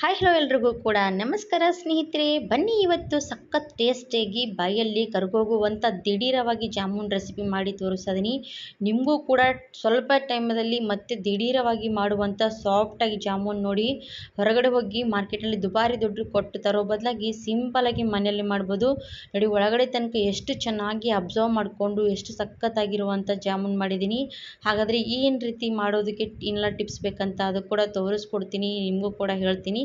Hi hello ಎಲ್ರಿಗೂ ಕೂಡ. ನಮಸ್ಕಾರ ಸ್ನೇಹಿತರೆ. ಬನ್ನಿ ಇವತ್ತು ಸಖತ್ ಟೇಸ್ಟಿಯಾಗಿ ಬಾಯಲ್ಲಿ ಕರ್ಗೋಗುವಂಥ ದಿಢೀರವಾಗಿ ಜಾಮೂನ್ ರೆಸಿಪಿ ಮಾಡಿ ತೋರಿಸಿದೀನಿ. ನಿಮಗೂ ಕೂಡ ಸ್ವಲ್ಪ ಟೈಮಲ್ಲಿ ಮತ್ತೆ ದಿಢೀರವಾಗಿ ಮಾಡುವಂಥ ಸಾಫ್ಟಾಗಿ ಜಾಮೂನ್ ನೋಡಿ. ಹೊರಗಡೆ ಹೋಗಿ ಮಾರ್ಕೆಟಲ್ಲಿ ದುಬಾರಿ ದುಡ್ಡು ಕೊಟ್ಟು ತರೋ ಬದಲಾಗಿ ಸಿಂಪಲಾಗಿ ಮನೆಯಲ್ಲಿ ಮಾಡ್ಬೋದು. ನೋಡಿ, ಒಳಗಡೆ ತನಕ ಎಷ್ಟು ಚೆನ್ನಾಗಿ ಅಬ್ಸರ್ವ್ ಮಾಡಿಕೊಂಡು ಎಷ್ಟು ಸಖತ್ತಾಗಿರುವಂಥ ಜಾಮೂನ್ ಮಾಡಿದ್ದೀನಿ ಹಾಗಾದರೆ ಏನು ರೀತಿ ಮಾಡೋದಕ್ಕೆ ಏನೆಲ್ಲ ಟಿಪ್ಸ್ ಬೇಕಂತ ಅದು ಕೂಡ ತೋರಿಸ್ಕೊಡ್ತೀನಿ. ನಿಮಗೂ ಕೂಡ ಹೇಳ್ತೀನಿ.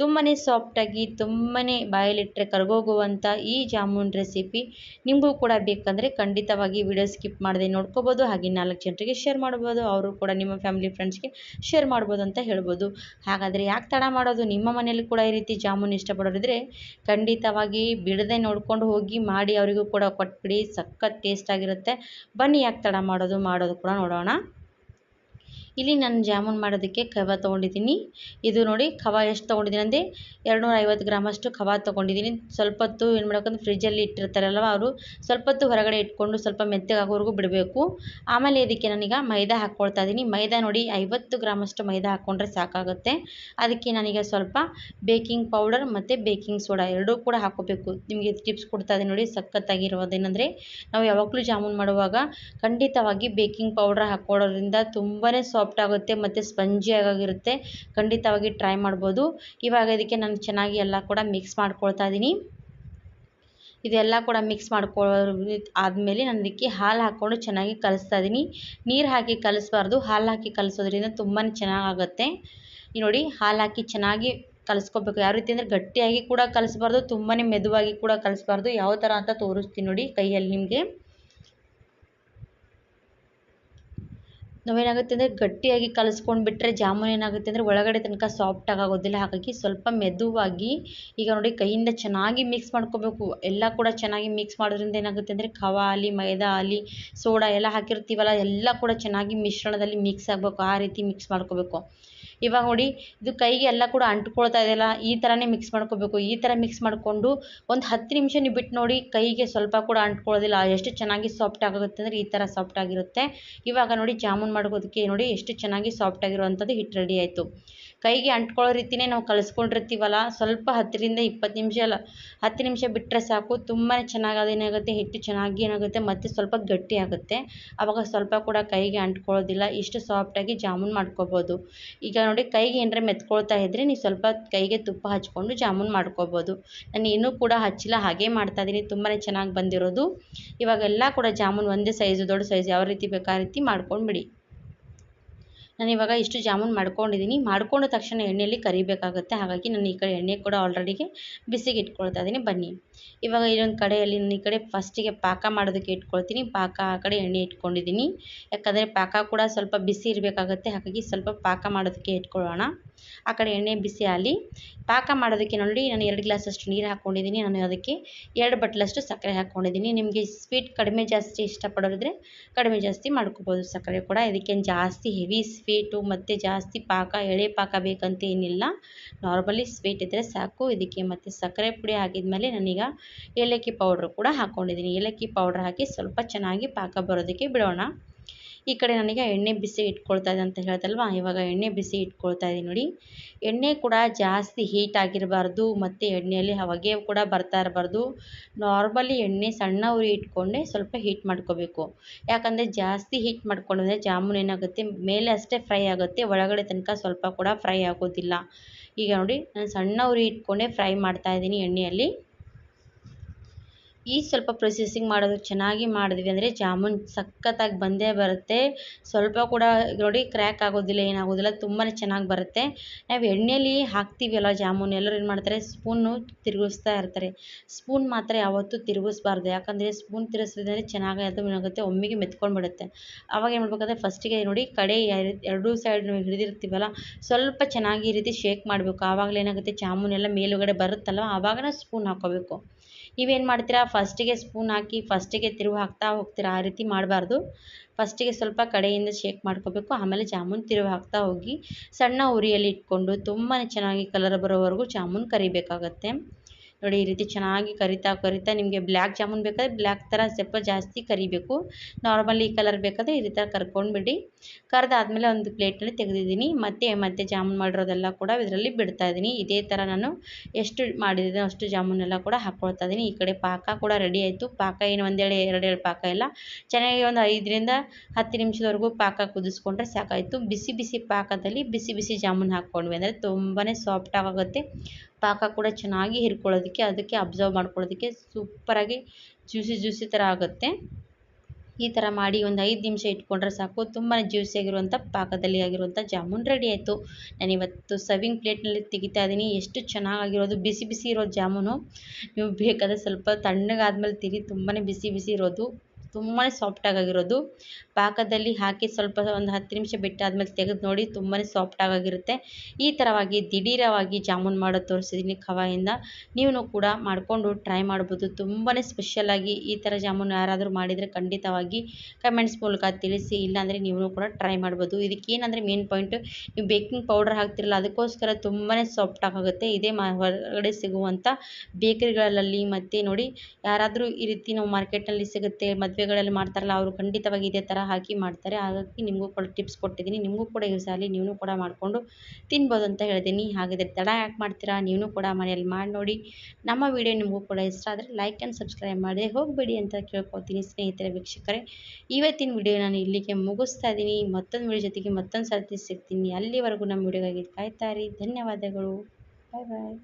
ತುಂಬಾ ಸಾಫ್ಟಾಗಿ ತುಂಬಾ ಬಾಯಲ್ಲಿಟ್ಟರೆ ಕರಗೋಗುವಂಥ ಈ ಜಾಮೂನ್ ರೆಸಿಪಿ ನಿಮಗೂ ಕೂಡ ಬೇಕಂದರೆ ಖಂಡಿತವಾಗಿ ವಿಡಿಯೋ ಸ್ಕಿಪ್ ಮಾಡದೆ ನೋಡ್ಕೋಬೋದು. ಹಾಗೆ ನಾಲ್ಕು ಜನರಿಗೆ ಶೇರ್ ಮಾಡ್ಬೋದು ಅವರು ಕೂಡ ನಿಮ್ಮ ಫ್ಯಾಮಿಲಿ ಫ್ರೆಂಡ್ಸ್ಗೆ ಶೇರ್ ಮಾಡ್ಬೋದು ಅಂತ ಹೇಳ್ಬೋದು. ಹಾಗಾದರೆ ಯಾಕೆ ತಡ ಮಾಡೋದು? ನಿಮ್ಮ ಮನೇಲಿ ಕೂಡ ಈ ರೀತಿ ಜಾಮೂನ್ ಇಷ್ಟಪಡೋರಿದ್ರೆ ಖಂಡಿತವಾಗಿ ಬಿಡದೆ ನೋಡ್ಕೊಂಡು ಹೋಗಿ ಮಾಡಿ ಅವರಿಗೂ ಕೂಡ ಕೊಟ್ಬಿಡಿ. ಸಖತ್ ಟೇಸ್ಟ್ ಆಗಿರುತ್ತೆ. ಬನ್ನಿ ಯಾಕೆ ತಡ ಮಾಡೋದು ಮಾಡೋದು ಕೂಡ ನೋಡೋಣ. ಇಲ್ಲಿ ನಾನು ಜಾಮೂನ್ ಮಾಡೋದಕ್ಕೆ ಕವಾ ತೊಗೊಂಡಿದ್ದೀನಿ. ಇದು ನೋಡಿ ಕವಾ ಎಷ್ಟು ತೊಗೊಂಡಿದ್ದೀನಿ ಅಂದರೆ ಎರಡುನೂರ ಐವತ್ತು ಗ್ರಾಮಷ್ಟು ಕವಾ ತೊಗೊಂಡಿದ್ದೀನಿ. ಸ್ವಲ್ಪ ಹೊತ್ತು ಏನು ಮಾಡ್ಬೇಕಂದ್ರೆ ಫ್ರಿಜ್ಜಲ್ಲಿ ಇಟ್ಟಿರ್ತಾರಲ್ವ ಅವರು ಸ್ವಲ್ಪ ಹೊತ್ತು ಹೊರಗಡೆ ಇಟ್ಕೊಂಡು ಸ್ವಲ್ಪ ಮೆತ್ತಗಾಗೋವರೆಗೂ ಬಿಡಬೇಕು. ಆಮೇಲೆ ಇದಕ್ಕೆ ನಾನೀಗ ಮೈದಾ ಹಾಕ್ಕೊಳ್ತಾ ಇದ್ದೀನಿ. ಮೈದಾ ನೋಡಿ ಐವತ್ತು ಗ್ರಾಮಷ್ಟು ಮೈದಾ ಹಾಕ್ಕೊಂಡ್ರೆ ಸಾಕಾಗುತ್ತೆ. ಅದಕ್ಕೆ ನಾನೀಗ ಸ್ವಲ್ಪ ಬೇಕಿಂಗ್ ಪೌಡರ್ ಮತ್ತು ಬೇಕಿಂಗ್ ಸೋಡಾ ಎರಡೂ ಕೂಡ ಹಾಕೋಬೇಕು ನಿಮಗೆ ಟಿಪ್ಸ್ ಕೊಡ್ತಾ ಇದೆ ನೋಡಿ ಸಖತ್ತಾಗಿರೋದೇನೆಂದರೆ, ನಾವು ಯಾವಾಗಲೂ ಜಾಮೂನ್ ಮಾಡುವಾಗ ಖಂಡಿತವಾಗಿ ಬೇಕಿಂಗ್ ಪೌಡರ್ ಹಾಕ್ಕೊಳ್ಳೋದ್ರಿಂದ ತುಂಬಾ ಸಾಫ್ಟ್ ಆಗುತ್ತೆ ಮತ್ತು ಸ್ಪಂಜಿಯಾಗಿರುತ್ತೆ ಖಂಡಿತವಾಗಿ ಟ್ರೈ ಮಾಡ್ಬೋದು. ಇವಾಗ ಇದಕ್ಕೆ ನಾನು ಚೆನ್ನಾಗಿ ಎಲ್ಲ ಕೂಡ ಮಿಕ್ಸ್ ಮಾಡ್ಕೊಳ್ತಾ ಇದ್ದೀನಿ ಇದೆಲ್ಲ ಕೂಡ ಮಿಕ್ಸ್ ಮಾಡ್ಕೊ ಆದಮೇಲೆ ನಾನು ಇದಕ್ಕೆ ಹಾಲು ಹಾಕ್ಕೊಂಡು ಚೆನ್ನಾಗಿ ಕಲಿಸ್ತಾ ಇದ್ದೀನಿ ನೀರು ಹಾಕಿ ಕಲಿಸ್ಬಾರ್ದು. ಹಾಲು ಹಾಕಿ ಕಲಿಸೋದ್ರಿಂದ ತುಂಬಾ ಚೆನ್ನಾಗಾಗುತ್ತೆ. ನೋಡಿ ಹಾಲು ಹಾಕಿ ಚೆನ್ನಾಗಿ ಕಲಿಸ್ಕೋಬೇಕು. ಯಾವ ರೀತಿ ಅಂದರೆ ಗಟ್ಟಿಯಾಗಿ ಕೂಡ ಕಲಿಸ್ಬಾರ್ದು ತುಂಬಾ ಮೆದುವಾಗಿ ಕೂಡ ಕಲಿಸ್ಬಾರ್ದು. ಯಾವ ಥರ ಅಂತ ತೋರಿಸ್ತೀನಿ ನೋಡಿ ಕೈಯಲ್ಲಿ ನಿಮಗೆ. ನಾವೇನಾಗುತ್ತೆ ಅಂದರೆ ಗಟ್ಟಿಯಾಗಿ ಕಲಸ್ಕೊಂಡು ಬಿಟ್ಟರೆ ಜಾಮೂನ್ ಏನಾಗುತ್ತೆ ಅಂದರೆ ಒಳಗಡೆ ತನಕ ಸಾಫ್ಟಾಗಿ ಆಗೋದಿಲ್ಲ. ಹಾಗಾಗಿ ಸ್ವಲ್ಪ ಮೆದುವಾಗಿ ಈಗ ನೋಡಿ ಕೈಯಿಂದ ಚೆನ್ನಾಗಿ ಮಿಕ್ಸ್ ಮಾಡ್ಕೋಬೇಕು. ಎಲ್ಲ ಕೂಡ ಚೆನ್ನಾಗಿ ಮಿಕ್ಸ್ ಮಾಡೋದ್ರಿಂದ ಏನಾಗುತ್ತೆ ಅಂದರೆ ಖವ ಆಗಲಿ ಮೈದಾ ಆಗಲಿ ಸೋಡಾ ಎಲ್ಲ ಹಾಕಿರ್ತೀವಲ್ಲ, ಎಲ್ಲ ಕೂಡ ಚೆನ್ನಾಗಿ ಮಿಶ್ರಣದಲ್ಲಿ ಮಿಕ್ಸ್ ಆಗಬೇಕು. ಆ ರೀತಿ ಮಿಕ್ಸ್ ಮಾಡ್ಕೋಬೇಕು. ಇವಾಗ ನೋಡಿ ಇದು ಕೈಗೆ ಎಲ್ಲ ಕೂಡ ಅಂಟ್ಕೊಳ್ತಾ ಇದೆಯಲ್ಲ, ಈ ಥರನೇ ಮಿಕ್ಸ್ ಮಾಡ್ಕೋಬೇಕು. ಈ ಥರ ಮಿಕ್ಸ್ ಮಾಡಿಕೊಂಡು ಒಂದು ಹತ್ತು ನಿಮಿಷ ನೀವು ಬಿಟ್ಟು ನೋಡಿ ಕೈಗೆ ಸ್ವಲ್ಪ ಕೂಡ ಅಂಟ್ಕೊಳ್ಳೋದಿಲ್ಲ ಎಷ್ಟು ಚೆನ್ನಾಗಿ ಸಾಫ್ಟ್ ಆಗುತ್ತೆ ಅಂದರೆ ಈ ಥರ ಸಾಫ್ಟ್ ಆಗಿರುತ್ತೆ. ಇವಾಗ ನೋಡಿ ಜಾಮೂನ್ ಮಾಡ್ಕೋದಕ್ಕೆ ನೋಡಿ ಎಷ್ಟು ಚೆನ್ನಾಗಿ ಸಾಫ್ಟ್ ಆಗಿರುವಂಥದ್ದು ಹಿಟ್ಟು ರೆಡಿ ಆಯಿತು. ಕೈಗೆ ಅಂಟ್ಕೊಳ್ಳೋ ರೀತಿಯೇ ನಾವು ಕಲಿಸ್ಕೊಂಡಿರ್ತೀವಲ್ಲ, ಸ್ವಲ್ಪ ಹತ್ತರಿಂದ ಇಪ್ಪತ್ತು ನಿಮಿಷ ಅಲ್ಲ, ಹತ್ತು ನಿಮಿಷ ಬಿಟ್ಟರೆ ಸಾಕು. ತುಂಬಾ ಚೆನ್ನಾಗಿ ಅದೇನಾಗುತ್ತೆ ಹಿಟ್ಟು ಚೆನ್ನಾಗಿ ಏನಾಗುತ್ತೆ, ಮತ್ತು ಸ್ವಲ್ಪ ಗಟ್ಟಿ ಆಗುತ್ತೆ. ಆವಾಗ ಸ್ವಲ್ಪ ಕೂಡ ಕೈಗೆ ಅಂಟ್ಕೊಳ್ಳೋದಿಲ್ಲ ಇಷ್ಟು ಸಾಫ್ಟಾಗಿ ಜಾಮೂನ್ ಮಾಡ್ಕೋಬೋದು. ಈಗ ನೋಡಿ ಕೈಗೆ ಏನಾರ ಮೆತ್ಕೊಳ್ತಾ ಇದ್ದರೆ ನೀವು ಸ್ವಲ್ಪ ಕೈಗೆ ತುಪ್ಪ ಹಚ್ಕೊಂಡು ಜಾಮೂನ್ ಮಾಡ್ಕೋಬೋದು. ನಾನು ಇನ್ನೂ ಕೂಡ ಹಚ್ಚಿಲ್ಲ, ಹಾಗೆ ಮಾಡ್ತಾಯಿದ್ದೀನಿ ತುಂಬಾ ಚೆನ್ನಾಗಿ ಬಂದಿರೋದು. ಇವಾಗೆಲ್ಲ ಕೂಡ ಜಾಮೂನ್ ಒಂದೇ ಸೈಜು ದೊಡ್ಡ ಸೈಜ್ ಯಾವ ರೀತಿ ಬೇಕು ಆ ರೀತಿ ಮಾಡ್ಕೊಂಡು ಬಿಡಿ ನಾನು ಇವಾಗ ಇಷ್ಟು ಜಾಮೂನ್ ಮಾಡ್ಕೊಂಡಿದ್ದೀನಿ. ಮಾಡ್ಕೊಂಡ ತಕ್ಷಣ ಎಣ್ಣೆಯಲ್ಲಿ ಕರಿಬೇಕಾಗುತ್ತೆ. ಹಾಗಾಗಿ ನಾನು ಈ ಕಡೆ ಎಣ್ಣೆ ಕೂಡ ಆಲ್ರೆಡಿಗೆ ಬಿಸಿಗೆ ಇಟ್ಕೊಳ್ತಾ ಇದ್ದೀನಿ. ಬನ್ನಿ. ಇವಾಗ ಇನ್ನೊಂದು ಕಡೆಯಲ್ಲಿ ನಾನು ಈ ಕಡೆ ಫಸ್ಟಿಗೆ ಪಾಕ ಮಾಡೋದಕ್ಕೆ ಇಟ್ಕೊಳ್ತೀನಿ. ಪಾಕ ಆ ಕಡೆ ಎಣ್ಣೆ ಇಟ್ಕೊಂಡಿದ್ದೀನಿ. ಯಾಕಂದರೆ ಪಾಕ ಕೂಡ ಸ್ವಲ್ಪ ಬಿಸಿ ಇರಬೇಕಾಗುತ್ತೆ. ಹಾಗಾಗಿ ಸ್ವಲ್ಪ ಪಾಕ ಮಾಡೋದಕ್ಕೆ ಇಟ್ಕೊಳ್ಳೋಣ. ಆ ಕಡೆ ಎಣ್ಣೆ ಬಿಸಿ ಆಗಲಿ ಪಾಕ ಮಾಡೋದಕ್ಕೆ ನೋಡಿ ನಾನು ಎರಡು ಗ್ಲಾಸಷ್ಟು ನೀರು ಹಾಕ್ಕೊಂಡಿದ್ದೀನಿ. ನಾನು ಅದಕ್ಕೆ ಎರಡು ಬಟ್ಲಷ್ಟು ಸಕ್ಕರೆ ಹಾಕ್ಕೊಂಡಿದ್ದೀನಿ. ನಿಮಗೆ ಸ್ವೀಟ್ ಕಡಿಮೆ ಜಾಸ್ತಿ ಇಷ್ಟಪಡೋರಿದ್ರೆ ಕಡಿಮೆ ಜಾಸ್ತಿ ಮಾಡ್ಕೋಬೋದು. ಸಕ್ಕರೆ ಕೂಡ ಇದಕ್ಕೇನು ಜಾಸ್ತಿ ಹೆವಿ ಸ್ವೀಟು ಮತ್ತು ಜಾಸ್ತಿ ಪಾಕ, ಎಳೆ ಪಾಕ ಬೇಕಂತ ಏನಿಲ್ಲ. ನಾರ್ಮಲಿ ಸ್ವೀಟ್ ಇದ್ದರೆ ಸಾಕು. ಇದಕ್ಕೆ ಮತ್ತು ಸಕ್ಕರೆ ಪುಡಿ ಹಾಕಿದ್ಮೇಲೆ ನಾನೀಗ ಏಲಕ್ಕಿ ಪೌಡ್ರ್ ಕೂಡ ಹಾಕ್ಕೊಂಡಿದ್ದೀನಿ. ಏಲಕ್ಕಿ ಪೌಡ್ರ್ ಹಾಕಿ ಸ್ವಲ್ಪ ಚೆನ್ನಾಗಿ ಪಾಕ ಬರೋದಕ್ಕೆ ಬಿಡೋಣ. ಈ ಕಡೆ ನನಗೆ ಎಣ್ಣೆ ಬಿಸಿ ಇಟ್ಕೊಳ್ತಾ ಇದೆ ಅಂತ ಹೇಳ್ತಲ್ವಾ ಇವಾಗ ಎಣ್ಣೆ ಬಿಸಿ ಇಟ್ಕೊಳ್ತಾ ಇದ್ದೀನಿ ನೋಡಿ. ಎಣ್ಣೆ ಕೂಡ ಜಾಸ್ತಿ ಹೀಟ್ ಆಗಿರಬಾರ್ದು ಮತ್ತು ಎಣ್ಣೆಯಲ್ಲಿ ಹೊಗೆ ಕೂಡ ಬರ್ತಾ ಇರಬಾರ್ದು. ನಾರ್ಮಲಿ ಎಣ್ಣೆ ಸಣ್ಣ ಉರಿ ಇಟ್ಕೊಂಡೆ ಸ್ವಲ್ಪ ಹೀಟ್ ಮಾಡ್ಕೋಬೇಕು. ಯಾಕಂದರೆ ಜಾಸ್ತಿ ಹೀಟ್ ಮಾಡ್ಕೊಂಡ್ರೆ ಜಾಮೂನ್ ಏನಾಗುತ್ತೆ? ಮೇಲೆ ಅಷ್ಟೇ ಫ್ರೈ ಆಗುತ್ತೆ, ಒಳಗಡೆ ತನಕ ಸ್ವಲ್ಪ ಕೂಡ ಫ್ರೈ ಆಗೋದಿಲ್ಲ. ಈಗ ನೋಡಿ, ನಾನು ಸಣ್ಣ ಉರಿ ಇಟ್ಕೊಂಡೆ ಫ್ರೈ ಮಾಡ್ತಾ ಇದ್ದೀನಿ ಎಣ್ಣೆಯಲ್ಲಿ. ಈ ಸ್ವಲ್ಪ ಪ್ರೊಸೆಸಿಂಗ್ ಮಾಡೋದು ಚೆನ್ನಾಗಿ ಮಾಡಿದ್ವಿ ಅಂದರೆ ಜಾಮೂನ್ ಸಖತ್ತಾಗಿ ಬಂದೇ ಬರುತ್ತೆ. ಸ್ವಲ್ಪ ಕೂಡ ನೋಡಿ ಕ್ರ್ಯಾಕ್ ಆಗೋದಿಲ್ಲ, ಏನಾಗೋದಿಲ್ಲ ತುಂಬಾ ಚೆನ್ನಾಗಿ ಬರುತ್ತೆ. ನಾವು ಎಣ್ಣೆಯಲ್ಲಿ ಹಾಕ್ತೀವಲ್ಲ ಜಾಮೂನ್, ಎಲ್ಲರೂ ಏನು ಮಾಡ್ತಾರೆ ಸ್ಪೂನು ತಿರುಗಿಸ್ತಾ ಇರ್ತಾರೆ. ಸ್ಪೂನ್ ಮಾತ್ರ ಯಾವತ್ತೂ ತಿರುಗಿಸ್ಬಾರ್ದು, ಯಾಕಂದರೆ ಸ್ಪೂನ್ ತಿರುಗಿಸಿದ್ರೆ ಚೆನ್ನಾಗಿ ಅದು ಏನಾಗುತ್ತೆ ಒಮ್ಮೆಗೆ ಮೆತ್ಕೊಂಡ್ಬಿಡುತ್ತೆ. ಆವಾಗ ಏನು ಮಾಡ್ಬೇಕಂದ್ರೆ ಫಸ್ಟಿಗೆ ನೋಡಿ ಕಡೆ ಎರಡೂ ಸೈಡ್ ಹಿಡಿದಿರ್ತೀವಲ್ಲ, ಸ್ವಲ್ಪ ಚೆನ್ನಾಗಿ ಈ ರೀತಿ ಶೇಕ್ ಮಾಡಬೇಕು. ಆವಾಗಲೇ ಏನಾಗುತ್ತೆ ಜಾಮೂನ್ ಎಲ್ಲ ಮೇಲುಗಡೆ ಬರುತ್ತಲ್ಲ ಆವಾಗ ಸ್ಪೂನ್ ಹಾಕ್ಕೋಬೇಕು ನೀವೇನು ಮಾಡ್ತೀರಾ? ಫಸ್ಟಿಗೆ ಸ್ಪೂನ್ ಹಾಕಿ ಫಸ್ಟಿಗೆ ತಿರುವು ಹಾಕ್ತಾ ಹೋಗ್ತೀರಾ? ಆ ರೀತಿ ಮಾಡಬಾರ್ದು. ಫಸ್ಟಿಗೆ ಸ್ವಲ್ಪ ಕಡೆಯಿಂದ ಶೇಕ್ ಮಾಡ್ಕೋಬೇಕು. ಆಮೇಲೆ ಜಾಮೂನ್ ತಿರುವು ಹಾಕ್ತಾ ಹೋಗಿ ಸಣ್ಣ ಉರಿಯಲ್ಲಿ ಇಟ್ಕೊಂಡು ತುಂಬಾ ಚೆನ್ನಾಗಿ ಕಲರ್ ಬರೋವರೆಗೂ ಜಾಮೂನ್ ಕರಿಬೇಕಾಗತ್ತೆ. ನೋಡಿ ಈ ರೀತಿ ಚೆನ್ನಾಗಿ ಕರಿತಾ ಕರಿತಾ ನಿಮಗೆ ಬ್ಲ್ಯಾಕ್ ಜಾಮೂನ್ ಬೇಕಾದರೆ ಬ್ಲ್ಯಾಕ್ ಥರ ಸ್ವಲ್ಪ ಜಾಸ್ತಿ ಕರಿಬೇಕು. ನಾರ್ಮಲಿ ಈ ಕಲರ್ ಬೇಕಾದರೆ ಈ ರೀತಿ ಕರ್ಕೊಂಡ್ಬಿಡಿ. ಕರೆದಾದ್ಮೇಲೆ ಒಂದು ಪ್ಲೇಟ್ನಲ್ಲಿ ತೆಗೆದಿದ್ದೀನಿ. ಮತ್ತು ಮತ್ತೆ ಜಾಮೂನ್ ಮಾಡಿರೋದೆಲ್ಲ ಕೂಡ ಇದರಲ್ಲಿ ಬಿಡ್ತಾ ಇದ್ದೀನಿ. ಇದೇ ಥರ ನಾನು ಎಷ್ಟು ಮಾಡಿದ್ದೀನಿ ಅಷ್ಟು ಜಾಮೂನೆಲ್ಲ ಕೂಡ ಹಾಕ್ಕೊಳ್ತಾ ಇದ್ದೀನಿ. ಈ ಕಡೆ ಪಾಕ ಕೂಡ ರೆಡಿ ಆಯಿತು. ಪಾಕ ಏನು ಒಂದೇಳೆ ಎರಡೆರಡು ಪಾಕ ಇಲ್ಲ. ಚೆನ್ನಾಗಿ ಒಂದು ಐದರಿಂದ ಹತ್ತು ನಿಮಿಷದವರೆಗೂ ಪಾಕ ಕುದಿಸ್ಕೊಂಡ್ರೆ ಸಾಕಾಯಿತು. ಬಿಸಿ ಬಿಸಿ ಪಾಕದಲ್ಲಿ ಬಿಸಿ ಬಿಸಿ ಜಾಮೂನ್ ಹಾಕ್ಕೊಂಡ್ವಿ. ಅಂದರೆ ತುಂಬಾ ಸಾಫ್ಟಾಗುತ್ತೆ ಪಾಕ ಕೂಡ ಚೆನ್ನಾಗಿ ಹಿರ್ಕೊಳ್ಳೋದಕ್ಕೆ ಅದಕ್ಕೆ ಅಬ್ಸರ್ವ್ ಮಾಡ್ಕೊಳ್ಳೋದಕ್ಕೆ ಸೂಪರಾಗಿ ಜ್ಯೂಸಿ ಜ್ಯೂಸಿ ಥರ ಆಗುತ್ತೆ. ಈ ಥರ ಮಾಡಿ ಒಂದು ಐದು ನಿಮಿಷ ಇಟ್ಕೊಂಡ್ರೆ ಸಾಕು. ತುಂಬಾ ಜ್ಯೂಸಿಯಾಗಿರುವಂಥ ಪಾಕದಲ್ಲಿ ಆಗಿರುವಂಥ ಜಾಮೂನ್ ರೆಡಿ ಆಯಿತು. ನಾನಿವತ್ತು ಸರ್ವಿಂಗ್ ಪ್ಲೇಟ್ನಲ್ಲಿ ತೆಗಿತಾ ಇದ್ದೀನಿ. ಎಷ್ಟು ಚೆನ್ನಾಗಿರೋದು. ಬಿಸಿ ಬಿಸಿ ಇರೋ ಜಾಮೂನು. ನೀವು ಬೇಕಾದರೆ ಸ್ವಲ್ಪ ತಣ್ಣಗಾದ್ಮೇಲೆ ತಿರಿ ತುಂಬಾ ಬಿಸಿ ಬಿಸಿ ಇರೋದು. ತುಂಬಾ ಸಾಫ್ಟಾಗಿರೋದು ಪಾಕದಲ್ಲಿ ಹಾಕಿ ಸ್ವಲ್ಪ ಒಂದು ಹತ್ತು ನಿಮಿಷ ಬಿಟ್ಟಾದ್ಮೇಲೆ ತೆಗೆದು ನೋಡಿ ತುಂಬಾ ಸಾಫ್ಟಾಗಿರುತ್ತೆ ಈ ಥರವಾಗಿ ದಿಢೀರವಾಗಿ ಜಾಮೂನ್ ಮಾಡೋದು ತೋರಿಸಿದ್ದೀನಿ ಖವಾಯಿಂದ. ನೀವು ಕೂಡ ಮಾಡಿಕೊಂಡು ಟ್ರೈ ಮಾಡ್ಬೋದು. ತುಂಬಾ ಸ್ಪೆಷಲಾಗಿ ಈ ಥರ ಜಾಮೂನ್ ಯಾರಾದರೂ ಮಾಡಿದರೆ ಖಂಡಿತವಾಗಿ ಕಮೆಂಟ್ಸ್ ಮೂಲಕ ತಿಳಿಸಿ, ಇಲ್ಲಾಂದರೆ ನೀವು ಕೂಡ ಟ್ರೈ ಮಾಡ್ಬೋದು. ಇದಕ್ಕೇನಂದರೆ ಮೇನ್ ಪಾಯಿಂಟ್ ನೀವು ಬೇಕಿಂಗ್ ಪೌಡರ್ ಹಾಕ್ತಿರಲ್ಲ, ಅದಕ್ಕೋಸ್ಕರ ತುಂಬಾ ಸಾಫ್ಟಾಗುತ್ತೆ ಇದೇ ಹೊರಗಡೆ ಸಿಗುವಂಥ ಬೇಕರಿಗಳಲ್ಲಿ ಮತ್ತು ನೋಡಿ ಯಾರಾದರೂ ಈ ರೀತಿ ನಾವು ಮಾರ್ಕೆಟ್ನಲ್ಲಿ ಸಿಗುತ್ತೆ ಮದುವೆಗಳಲ್ಲಿ ಮಾಡ್ತಾರಲ್ಲ, ಅವರು ಖಂಡಿತವಾಗಿ ಇದೇ ಥರ ಹಾಕಿ ಮಾಡ್ತಾರೆ. ಹಾಗಾಗಿ ನಿಮಗೂ ಕೂಡ ಟಿಪ್ಸ್ ಕೊಟ್ಟಿದ್ದೀನಿ. ನಿಮಗೂ ಕೂಡ ಯೂಸ್ ಆಗಲಿ ನೀವು ಕೂಡ ಮಾಡಿಕೊಂಡು ತಿನ್ಬೋದು ಅಂತ ಹೇಳ್ತೀನಿ. ಹಾಗಿದ್ರೆ ತಡ ಯಾಕೆ ಮಾಡ್ತೀರಾ? ನೀವು ಕೂಡ ಮನೆಯಲ್ಲಿ ಮಾಡಿ ನೋಡಿ. ನಮ್ಮ ವಿಡಿಯೋ ನಿಮಗೂ ಕೂಡ ಇಷ್ಟ ಆದರೆ ಲೈಕ್ ಆ್ಯಂಡ್ ಸಬ್ಸ್ಕ್ರೈಬ್ ಮಾಡಿ. ಹೋಗಬೇಡಿ ಅಂತ ಕೇಳ್ಕೊತೀನಿ ಸ್ನೇಹಿತರೆ, ವೀಕ್ಷಕರೇ. ಇವತ್ತಿನ ವಿಡಿಯೋ ನಾನು ಇಲ್ಲಿಗೆ ಮುಗಿಸ್ತಾ ಇದ್ದೀನಿ. ಮತ್ತೊಂದು ವಿಡಿಯೋ ಜೊತೆಗೆ ಮತ್ತೊಂದು ಸರ್ತಿ ಸಿಗ್ತೀನಿ. ಅಲ್ಲಿವರೆಗೂ ನಮ್ಮ ವಿಡಿಯೋಗಾಗಿ ಕಾಯ್ತಾ ಇರಿ. ಧನ್ಯವಾದಗಳು. ಬಾಯ್ ಬಾಯ್